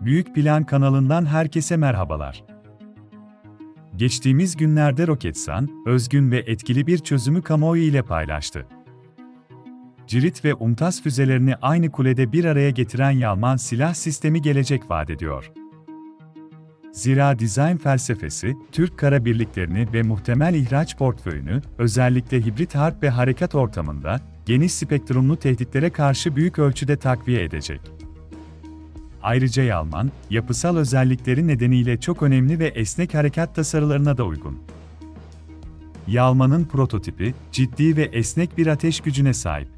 Büyük Plan kanalından herkese merhabalar. Geçtiğimiz günlerde Roketsan, özgün ve etkili bir çözümü kamuoyu ile paylaştı. Cirit ve UMTAS füzelerini aynı kulede bir araya getiren Yalman silah sistemi gelecek vaat ediyor. Zira dizayn felsefesi, Türk kara birliklerini ve muhtemel ihraç portföyünü, özellikle hibrit harp ve harekat ortamında, geniş spektrumlu tehditlere karşı büyük ölçüde takviye edecek. Ayrıca Yalman, yapısal özellikleri nedeniyle çok önemli ve esnek harekat tasarılarına da uygun. Yalman'ın prototipi, ciddi ve esnek bir ateş gücüne sahip.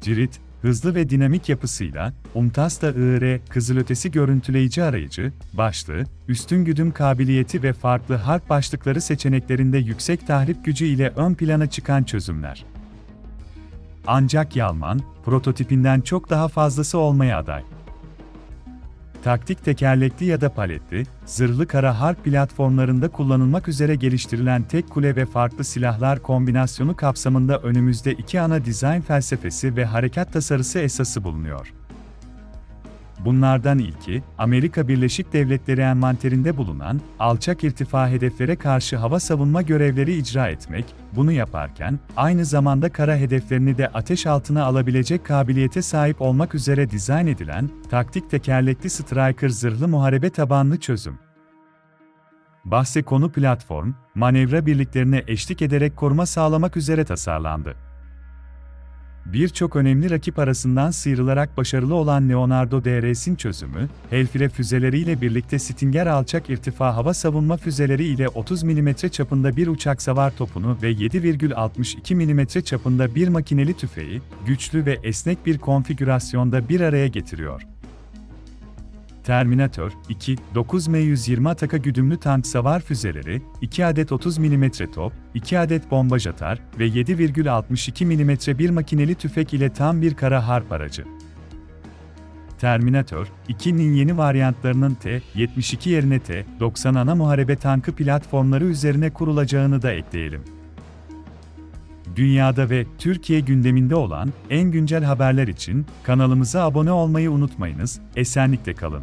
Cirit, hızlı ve dinamik yapısıyla, UMTAS da IR, kızılötesi görüntüleyici arayıcı, başlığı, üstün güdüm kabiliyeti ve farklı harp başlıkları seçeneklerinde yüksek tahrip gücü ile ön plana çıkan çözümler. Ancak Yalman, prototipinden çok daha fazlası olmaya aday. Taktik tekerlekli ya da paletli, zırhlı kara harp platformlarında kullanılmak üzere geliştirilen tek kule ve farklı silahlar kombinasyonu kapsamında önümüzde iki ana dizayn felsefesi ve harekat tasarısı esası bulunuyor. Bunlardan ilki, Amerika Birleşik Devletleri envanterinde bulunan, alçak irtifa hedeflere karşı hava savunma görevleri icra etmek, bunu yaparken, aynı zamanda kara hedeflerini de ateş altına alabilecek kabiliyete sahip olmak üzere dizayn edilen, taktik tekerlekli Striker zırhlı muharebe tabanlı çözüm. Bahse konu platform, manevra birliklerine eşlik ederek koruma sağlamak üzere tasarlandı. Birçok önemli rakip arasından sıyrılarak başarılı olan Leonardo DRS'in çözümü, Hellfire füzeleriyle birlikte Stinger alçak irtifa hava savunma füzeleri ile 30 mm çapında bir uçak savar topunu ve 7,62 mm çapında bir makineli tüfeği, güçlü ve esnek bir konfigürasyonda bir araya getiriyor. Terminator 2, 9M120 Ataka güdümlü tank savar füzeleri, 2 adet 30 mm top, 2 adet bombaj atar ve 7,62 mm bir makineli tüfek ile tam bir kara harp aracı. Terminator 2'nin yeni varyantlarının T-72 yerine T-90 ana muharebe tankı platformları üzerine kurulacağını da ekleyelim. Dünyada ve Türkiye gündeminde olan en güncel haberler için kanalımıza abone olmayı unutmayınız. Esenlikle kalın.